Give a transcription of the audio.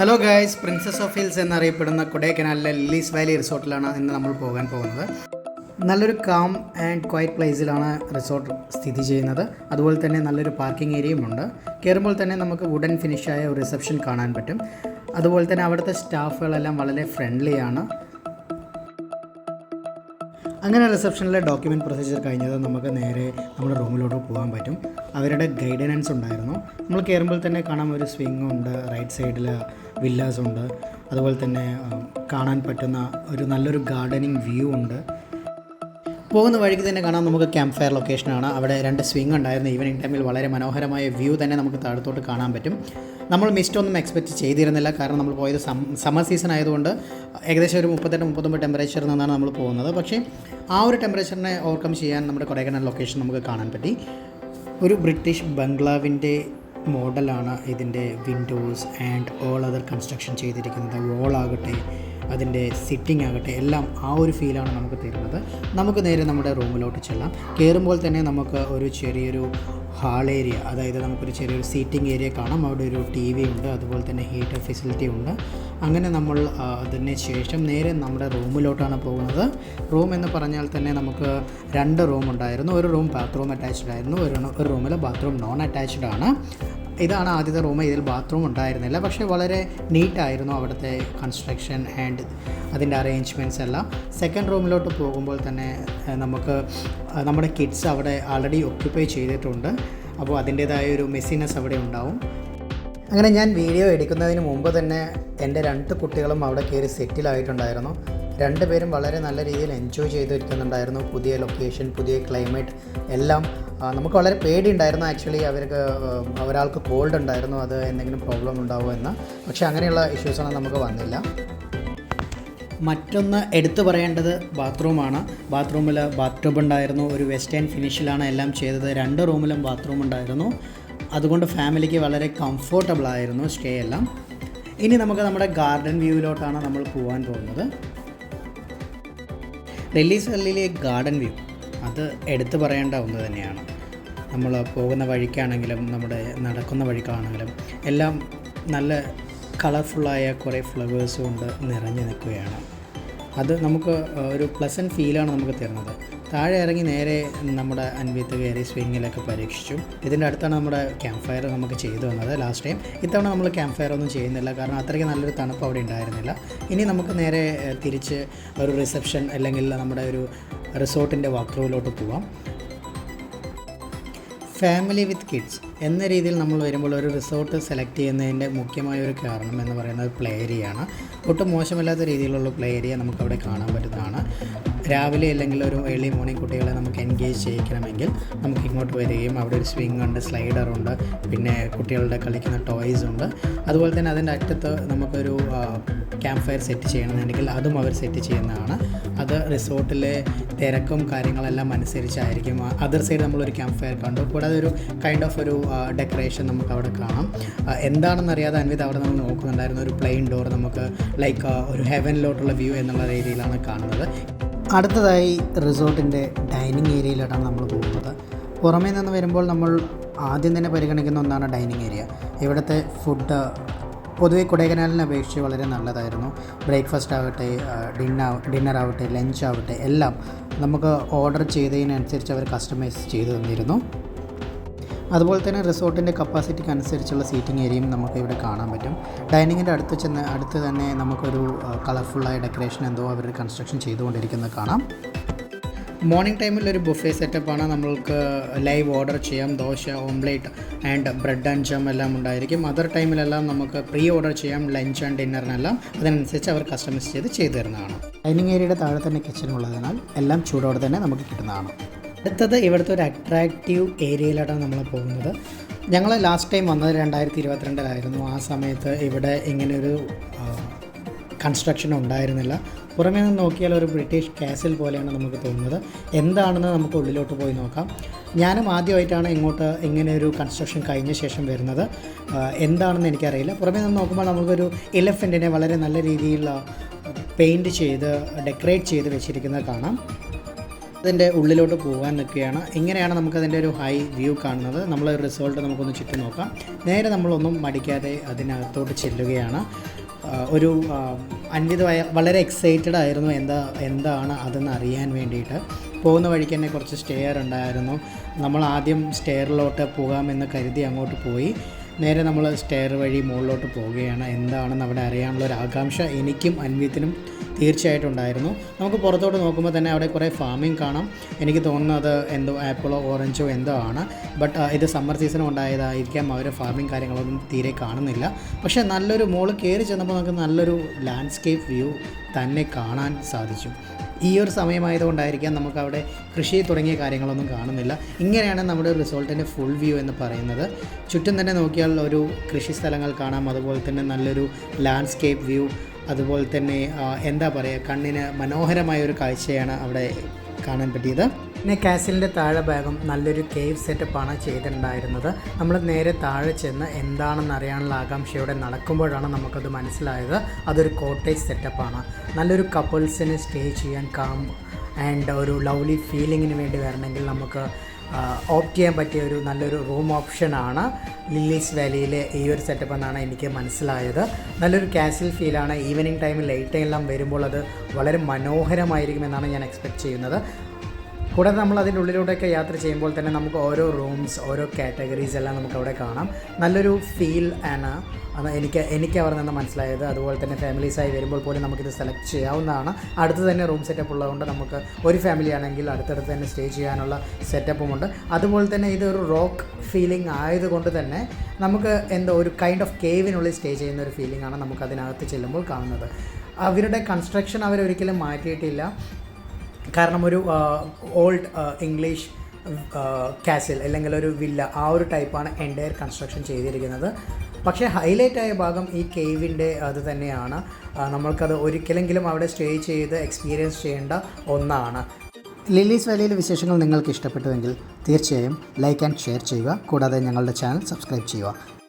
Hello guys princess of hills എന്നറിയപ്പെടുന്ന കൊടൈക്കനാലിലെ lilies Valley റിസോർട്ടിലാണ് ഇന്ന് നമ്മൾ പോകാൻ പോകുന്നത്. നല്ലൊരു കാം ആൻഡ് ക്വയറ്റ് പ്ലേസിലാണ് റിസോർട്ട് സ്ഥിതി ചെയ്യുന്നത്. അതുപോലെ തന്നെ നല്ലൊരു പാർക്കിംഗ് ഏരിയയും ഉണ്ട്. കയറുമ്പോൾ തന്നെ നമുക്ക് വുഡൻ ഫിനിഷായ ഒരു റിസപ്ഷൻ കാണാൻ പറ്റും. അതുപോലെ തന്നെ അവിടുത്തെ സ്റ്റാഫുകളെല്ലാം വളരെ ഫ്രണ്ട്ലിയാണ് അങ്ങനെ റിസപ്ഷനിലെ ഡോക്യുമെന്റ് പ്രൊസീജിയർ കഴിഞ്ഞത് നമുക്ക് നേരെ നമ്മുടെ റൂമിലോട്ട് പോകാൻ പറ്റും. അവരുടെ ഗൈഡനൻസ് ഉണ്ടായിരുന്നു. നമ്മൾ കയറുമ്പോൾ തന്നെ കാണാൻ ഒരു സ്വിംഗ് ഉണ്ട് റൈറ്റ് സൈഡിൽ വില്ലാസ് ഉണ്ട്. അതുപോലെ തന്നെ കാണാൻ പറ്റുന്ന ഒരു നല്ലൊരു ഗാർഡനിങ് വ്യൂ ഉണ്ട്. പോകുന്ന വഴിക്ക് തന്നെ കാണാം. നമുക്ക് ക്യാമ്പ് ഫയർ ലൊക്കേഷനാണ് അവിടെ രണ്ട് സ്വിംഗ് ഉണ്ടായിരുന്നു. ഈവനിങ് ടൈമിൽ വളരെ മനോഹരമായ വ്യൂ തന്നെ നമുക്ക് താഴത്തോട്ട് കാണാൻ പറ്റും. നമ്മൾ മിസ്റ്റ് ഒന്നും എക്സ്പെക്റ്റ് ചെയ്തിരുന്നില്ല. കാരണം നമ്മൾ പോയത് സമ്മർ സീസൺ ആയതുകൊണ്ട് ഏകദേശം ഒരു മുപ്പത്തെട്ട് മുപ്പത്തൊമ്പത് ടെമ്പറേച്ചറിൽ നിന്നാണ് നമ്മൾ പോകുന്നത്. പക്ഷേ ആ ഒരു ടെമ്പറേച്ചറിനെ ഓവർകം ചെയ്യാൻ നമ്മുടെ കൊടൈക്കനാൽ ലൊക്കേഷൻ നമുക്ക് കാണാൻ പറ്റി. ഒരു ബ്രിട്ടീഷ് ബംഗ്ലാവിന്റെ മോഡലാണ് ഇതിന്റെ windows and all other construction ചെയ്തിരിക്കുന്നത്. വോളാകട്ടെ അതിന്റെ സിറ്റിംഗ് ആകട്ടെ എല്ലാം ആ ഒരു ഫീലാണ് നമുക്ക് തരുന്നത്. നമുക്ക് നേരെ നമ്മുടെ റൂമിലോട്ട് ചെല്ലാം. കയറുമ്പോൾ തന്നെ നമുക്ക് ഒരു ചെറിയൊരു ഹാൾ ഏരിയ അതായത് നമുക്കൊരു ചെറിയൊരു സീറ്റിംഗ് ഏരിയ കാണാം. അവിടെ ഒരു ടി വി ഉണ്ട് അതുപോലെ തന്നെ ഹീറ്റർ ഫെസിലിറ്റി ഉണ്ട്. അങ്ങനെ നമ്മൾ അതിന് ശേഷം നേരെ നമ്മുടെ റൂമിലോട്ടാണ് പോകുന്നത്. റൂം എന്ന് പറഞ്ഞാൽ തന്നെ നമുക്ക് രണ്ട് റൂം ഉണ്ടായിരുന്നു. ഒരു റൂം ബാത്റൂം അറ്റാച്ച്ഡ് ആയിരുന്നു. ഒരു ഒരു റൂമിൽ ബാത്റൂം നോൺ അറ്റാച്ച്ഡ് ആണ്. ഇതാണ് ആദ്യത്തെ റൂം. ഇതിൽ ബാത്റൂം ഉണ്ടായിരുന്നില്ല. പക്ഷേ വളരെ നീറ്റായിരുന്നു അവിടുത്തെ കൺസ്ട്രക്ഷൻ ആൻഡ് അതിന്റെ അറേഞ്ച്മെന്റ്സ് എല്ലാം. സെക്കൻഡ് റൂമിലോട്ട് പോകുമ്പോൾ തന്നെ നമുക്ക് നമ്മുടെ കിഡ്സ് അവിടെ ആൾറെഡി ഒക്യുപ്പൈ ചെയ്തിട്ടുണ്ട്. അപ്പോൾ അതിന്റേതായ ഒരു മെസ്സിനെസ് അവിടെ ഉണ്ടാവും. അങ്ങനെ ഞാൻ വീഡിയോ എടുക്കുന്നതിന് മുമ്പ് തന്നെ എന്റെ രണ്ട് കുട്ടികളും അവിടെ കയറി സെറ്റിലായിട്ടുണ്ടായിരുന്നു രണ്ടുപേരും വളരെ നല്ല രീതിയിൽ എൻജോയ് ചെയ്തിരിക്കുന്നുണ്ടായിരുന്നു. പുതിയ ലൊക്കേഷൻ പുതിയ ക്ലൈമറ്റ് എല്ലാം. നമുക്ക് വളരെ പേടിയുണ്ടായിരുന്നു. ആക്ച്വലി അവർക്ക് ഒരാൾക്ക് കോൾഡ് ഉണ്ടായിരുന്നു. അത് എന്തെങ്കിലും പ്രോബ്ലം ഉണ്ടാവുമോ എന്ന്. പക്ഷേ അങ്ങനെയുള്ള ഇഷ്യൂസൊന്നും നമുക്ക് വന്നില്ല. മറ്റൊന്ന് എടുത്തു പറയേണ്ടത് ബാത്റൂമാണ്. ബാത്റൂമിൽ ബാത്റൂബ് ഉണ്ടായിരുന്നു. ഒരു വെസ്റ്റേൺ ഫിനിഷിലാണ് എല്ലാം ചെയ്തത്. രണ്ട് റൂമിലും ബാത്റൂം ഉണ്ടായിരുന്നു. അതുകൊണ്ട് ഫാമിലിക്ക് വളരെ കംഫർട്ടബിൾ ആയിരുന്നു സ്റ്റേ എല്ലാം. ഇനി നമുക്ക് നമ്മുടെ ഗാർഡൻ വ്യൂവിലോട്ടാണ് നമ്മൾ പോകാൻ പോകുന്നത്. ഡൽഹി സല്ലിലെ ഗാർഡൻ വ്യൂ. അത് എടുത്തു പറയേണ്ട ഒന്ന് തന്നെയാണ്. നമ്മൾ പോകുന്ന വഴിക്കാണെങ്കിലും നമ്മുടെ നടക്കുന്ന വഴിക്കാണെങ്കിലും എല്ലാം നല്ല കളർഫുള്ളായ കുറേ ഫ്ലവേഴ്സ് കൊണ്ട് നിറഞ്ഞു നിൽക്കുകയാണ്. അത് നമുക്ക് ഒരു പ്ലസന്റ് ഫീലാണ് നമുക്ക് തരുന്നത്. താഴെ ഇറങ്ങി നേരെ നമ്മുടെ അൻവിത്ത് കയറി സ്വിങ്ങിലൊക്കെ പരീക്ഷിച്ചു. ഇതിന്റെ അടുത്താണ് നമ്മുടെ ക്യാമ്പ് ഫയർ നമുക്ക് ചെയ്തു വന്നത് ലാസ്റ്റ് ടൈം ഇത്തവണ നമ്മൾ ക്യാമ്പ് ഫയർ ഒന്നും ചെയ്യുന്നില്ല. കാരണം അത്രയ്ക്ക് നല്ലൊരു തണുപ്പ് അവിടെ ഉണ്ടായിരുന്നില്ല. ഇനി നമുക്ക് നേരെ തിരിച്ച് ഒരു റിസപ്ഷൻ അല്ലെങ്കിൽ നമ്മുടെ ഒരു റിസോർട്ടിന്റെ വാക്ക് ത്രൂവിലോട്ട് പോവാം. ഫാമിലി വിത്ത് കിഡ്സ് എന്ന രീതിയിൽ നമ്മൾ വരുമ്പോൾ ഒരു റിസോർട്ട് സെലക്ട് ചെയ്യുന്നതിന്റെ മുഖ്യമായ ഒരു കാരണം എന്ന് പറയുന്നത് പ്ലേ ഏരിയയാണ് ഒട്ടും മോശമല്ലാത്ത രീതിയിലുള്ള പ്ലേ ഏരിയ നമുക്കവിടെ കാണാൻ പറ്റുന്നതാണ്. രാവിലെ അല്ലെങ്കിൽ ഒരു ഏർലി മോർണിംഗ് കുട്ടികളെ നമുക്ക് എൻഗേജ് ചെയ്യിക്കണമെങ്കിൽ നമുക്ക് ഇങ്ങോട്ട് വരികയും അവിടെ ഒരു സ്വിംഗ് ഉണ്ട് സ്ലൈഡറുണ്ട് പിന്നെ കുട്ടികളുടെ കളിക്കുന്ന ടോയ്സ് ഉണ്ട്. അതുപോലെ തന്നെ അതിന്റെ അറ്റത്ത് നമുക്കൊരു ക്യാമ്പ് ഫയർ സെറ്റ് ചെയ്യണമെന്നുണ്ടെങ്കിൽ അതും അവർ സെറ്റ് ചെയ്യുന്നതാണ്. അത് റിസോർട്ടിലെ തിരക്കും കാര്യങ്ങളെല്ലാം അനുസരിച്ചായിരിക്കും. അതർ സൈഡ് നമ്മളൊരു ക്യാമ്പ് ഫയർ കണ്ടു. കൂടാതെ ഒരു കൈൻഡ് ഓഫ് ഒരു ഡെക്കറേഷൻ നമുക്ക് അവിടെ കാണാം. എന്താണെന്ന് അറിയാതെ അൻവിത് അവിടെ നമ്മൾ നോക്കുന്നുണ്ടായിരുന്നു. ഒരു പ്ലെയിൻ ഡോർ നമുക്ക് ലൈക്ക് ഒരു ഹെവനിലോട്ടുള്ള വ്യൂ എന്നുള്ള രീതിയിലാണ് കാണുന്നത്. അടുത്തതായി റിസോർട്ടിന്റെ ഡൈനിങ് ഏരിയയിലോട്ടാണ് നമ്മൾ പോകുന്നത്. പുറമേ നിന്ന് വരുമ്പോൾ നമ്മൾ ആദ്യം തന്നെ പരിഗണിക്കുന്ന ഒന്നാണ് ഡൈനിങ് ഏരിയ. ഇവിടുത്തെ ഫുഡ് പൊതുവെ കൊടൈക്കനാലിനെ അപേക്ഷിച്ച് വളരെ നല്ലതായിരുന്നു. ബ്രേക്ക്ഫാസ്റ്റ് ആവട്ടെ ഡിന്നർ ഡിന്നർ ആവട്ടെ ലഞ്ച് ആവട്ടെ എല്ലാം നമുക്ക് ഓർഡർ ചെയ്തതിനനുസരിച്ച് അവർ കസ്റ്റമൈസ് ചെയ്തു തന്നിരുന്നു. അതുപോലെ തന്നെ റിസോർട്ടിന്റെ കപ്പാസിറ്റിക്ക് അനുസരിച്ചുള്ള സീറ്റിംഗ് ഏരിയയും നമുക്ക് ഇവിടെ കാണാൻ പറ്റും. ഡൈനിങ്ങിന്റെ അടുത്ത് ചെന്ന് അടുത്ത് തന്നെ നമുക്കൊരു കളർഫുള്ളായ ഡെക്കറേഷൻ എന്തോ അവർ കൺസ്ട്രക്ഷൻ ചെയ്തുകൊണ്ടിരിക്കുന്നത് കാണാം. മോർണിംഗ് ടൈമിൽ ഒരു ബുഫേ സെറ്റപ്പാണ്. നമ്മൾക്ക് ലൈവ് ഓർഡർ ചെയ്യാം. Dosa omelette and bread and jam എല്ലാം ഉണ്ടായിരിക്കും. അതർ ടൈമിലെല്ലാം നമുക്ക് പ്രീ ഓർഡർ ചെയ്യാം. ലഞ്ച് ആൻഡ് ഡിന്നറിനെല്ലാം. അതിനനുസരിച്ച് അവർ കസ്റ്റമൈസ് ചെയ്ത് ചെയ്തു തരുന്നതാണ്. ഡൈനിങ് ഏരിയയുടെ താഴെ തന്നെ കിച്ചൺ ഉള്ളതിനാൽ എല്ലാം ചൂടോടെ തന്നെ നമുക്ക് കിട്ടുന്നതാണ്. അടുത്തത് ഇവിടുത്തെ ഒരു അട്രാക്റ്റീവ് ഏരിയയിലോട്ടാണ് നമ്മൾ പോകുന്നത്. ഞങ്ങൾ ലാസ്റ്റ് ടൈം വന്നത് രണ്ടായിരത്തി ഇരുപത്തിരണ്ടിലായിരുന്നു ആ സമയത്ത് ഇവിടെ ഇങ്ങനെയൊരു കൺസ്ട്രക്ഷൻ ഉണ്ടായിരുന്നില്ല. പുറമേ നിന്ന് നോക്കിയാൽ ഒരു ബ്രിട്ടീഷ് കാസിൽ പോലെയാണ് നമുക്ക് തോന്നുന്നത്. എന്താണെന്ന് നമുക്ക് ഉള്ളിലോട്ട് പോയി നോക്കാം. ഞാനും ആദ്യമായിട്ടാണ് ഇങ്ങോട്ട് ഇങ്ങനെ ഒരു കൺസ്ട്രക്ഷൻ കഴിഞ്ഞ ശേഷം വരുന്നത്. എന്താണെന്ന് എനിക്കറിയില്ല. പുറമേ നിന്ന് നോക്കുമ്പോൾ നമുക്കൊരു എലഫന്റിനെ വളരെ നല്ല രീതിയിലുള്ള പെയിന്റ് ചെയ്ത് ഡെക്കറേറ്റ് ചെയ്ത് വെച്ചിരിക്കുന്നത് കാണാം. അതിന്റെ ഉള്ളിലോട്ട് പോകാൻ നിൽക്കുകയാണ്. ഇങ്ങനെയാണ് നമുക്കതിന്റെ ഒരു ഹൈ വ്യൂ കാണുന്നത്. നമ്മൾ റിസോൾട്ട് നമുക്കൊന്ന് ചുറ്റും നോക്കാം. നേരെ നമ്മളൊന്നും മടിക്കാതെ അതിനകത്തോട്ട് ചെല്ലുകയാണ്. ഒരു ആ, വളരെ എക്സൈറ്റഡ് ആയിരുന്നു എന്താ എന്താണ് അതെന്ന് അറിയാൻ വേണ്ടിയിട്ട്. പോകുന്ന വഴിക്ക് തന്നെ കുറച്ച് സ്റ്റെയർ ഉണ്ടായിരുന്നു. നമ്മൾ ആദ്യം സ്റ്റെയറിലോട്ട് പോകാമെന്ന് കരുതി അങ്ങോട്ട് പോയി. നേരെ നമ്മൾ സ്റ്റെയർ വഴി മുകളിലോട്ട് പോവുകയാണ്. എന്താണെന്ന് അവിടെ അറിയാനുള്ള ഒരു ആകാംക്ഷ എനിക്കും അൻവീത്തിനും തീർച്ചയായിട്ടും ഉണ്ടായിരുന്നു. നമുക്ക് പുറത്തോട്ട് നോക്കുമ്പോൾ തന്നെ അവിടെ കുറേ ഫാമിംഗ് കാണാം. എനിക്ക് തോന്നുന്നത് എന്തോ ആപ്പിളോ ഓറഞ്ചോ എന്തോ ആണ്. ബട്ട് ഇത് സമ്മർ സീസൺ ഉണ്ടായതായിരിക്കാം. അവർ ഫാമിംഗ് കാര്യങ്ങളൊന്നും തീരെ കാണുന്നില്ല. പക്ഷേ നല്ലൊരു മോൾ കയറി ചെന്നപ്പോൾ നമുക്ക് നല്ലൊരു ലാൻഡ്സ്കേപ്പ് വ്യൂ തന്നെ കാണാൻ സാധിച്ചു. ഈ ഒരു സമയമായതുകൊണ്ടായിരിക്കാം നമുക്ക് അവിടെ കൃഷി തുടങ്ങിയ കാര്യങ്ങളൊന്നും കാണുന്നില്ല. ഇങ്ങനെയാണ് നമ്മുടെ റിസോർട്ടിന്റെ ഫുൾ വ്യൂ എന്ന് പറയുന്നത്. ചുറ്റും തന്നെ നോക്കിയാൽ ഒരു കൃഷി സ്ഥലങ്ങൾ കാണാം. അതുപോലെ തന്നെ നല്ലൊരു ലാൻഡ്സ്കേപ്പ് വ്യൂ അതുപോലെ തന്നെ എന്താ പറയുക കണ്ണിന് മനോഹരമായ ഒരു കാഴ്ചയാണ് അവിടെ കാണാൻ പറ്റിയത്. പിന്നെ കാസിലിന്റെ താഴെ ഭാഗം നല്ലൊരു കേവ് സെറ്റപ്പാണ് ചെയ്തിട്ടുണ്ടായിരുന്നത്. നമ്മൾ നേരെ താഴെ ചെന്ന് എന്താണെന്ന് അറിയാനുള്ള ആകാംക്ഷയോടെ നടക്കുമ്പോഴാണ് നമുക്കത് മനസ്സിലായത്. അതൊരു കോട്ടേജ് സെറ്റപ്പാണ് നല്ലൊരു കപ്പിൾസിന് സ്റ്റേ ചെയ്യാൻ കാം ആൻഡ് ഒരു ലവ്ലി ഫീലിങ്ങിന് വേണ്ടി വരണമെങ്കിൽ നമുക്ക് ഓപ്റ്റ് ചെയ്യാൻ പറ്റിയ ഒരു നല്ലൊരു റൂം ഓപ്ഷനാണ് ലില്ലീസ് വാലിയിലെ ഈ ഒരു സെറ്റപ്പ് എന്നാണ് എനിക്ക് മനസ്സിലായത്. നല്ലൊരു കാസിൽ ഫീലാണ് ഈവനിങ് ടൈമിൽ ലൈറ്റ് എല്ലാം വരുമ്പോൾ അത് വളരെ മനോഹരമായിരിക്കുമെന്നാണ് ഞാൻ എക്സ്പെക്റ്റ് ചെയ്യുന്നത്. കൂടാതെ നമ്മൾ അതിന്റെ ഉള്ളിലൂടെയൊക്കെ യാത്ര ചെയ്യുമ്പോൾ തന്നെ നമുക്ക് ഓരോ റൂംസ് ഓരോ കാറ്റഗറീസ് എല്ലാം നമുക്ക് അവിടെ കാണാം. നല്ലൊരു ഫീൽ ആണ്. അത് എനിക്ക് എനിക്ക് അവിടെ നിന്ന് മനസ്സിലായത്. അതുപോലെ തന്നെ ഫാമിലീസായി വരുമ്പോൾ പോലും നമുക്കിത് സെലക്ട് ചെയ്യാവുന്നതാണ്. അടുത്ത് തന്നെ റൂം സെറ്റപ്പ് ഉള്ളതുകൊണ്ട് നമുക്ക് ഒരു ഫാമിലി ആണെങ്കിൽ അടുത്തടുത്ത് തന്നെ സ്റ്റേ ചെയ്യാനുള്ള സെറ്റപ്പും ഉണ്ട്. അതുപോലെ തന്നെ ഇതൊരു റോക്ക് ഫീലിംഗ് ആയതുകൊണ്ട് തന്നെ നമുക്ക് എന്തോ ഒരു കൈൻഡ് ഓഫ് കേവിനുള്ളിൽ സ്റ്റേ ചെയ്യുന്ന ഒരു ഫീലിംഗ് ആണ് നമുക്ക് അതിനകത്ത് ചെല്ലുമ്പോൾ കാണുന്നത്. അവരുടെ കൺസ്ട്രക്ഷൻ അവരൊരിക്കലും മാറ്റിയിട്ടില്ല. കാരണം ഒരു ഓൾഡ് ഇംഗ്ലീഷ് കാസിൽ അല്ലെങ്കിൽ ഒരു വില്ല ആ ഒരു ടൈപ്പാണ് എന്റയർ കൺസ്ട്രക്ഷൻ ചെയ്തിരിക്കുന്നത്. പക്ഷേ ഹൈലൈറ്റ് ആയ ഭാഗം ഈ കേവിന്റെ അത് തന്നെയാണ്. നമ്മൾക്കത് ഒരിക്കലെങ്കിലും അവിടെ സ്റ്റേ ചെയ്ത് എക്സ്പീരിയൻസ് ചെയ്യേണ്ട ഒന്നാണ്. ലില്ലീസ് വാലിയിലെ വിശേഷങ്ങൾ നിങ്ങൾക്ക് ഇഷ്ടപ്പെട്ടുവെങ്കിൽ തീർച്ചയായും ലൈക്ക് ആൻഡ് ഷെയർ ചെയ്യുക. കൂടാതെ ഞങ്ങളുടെ ചാനൽ സബ്സ്ക്രൈബ് ചെയ്യുക.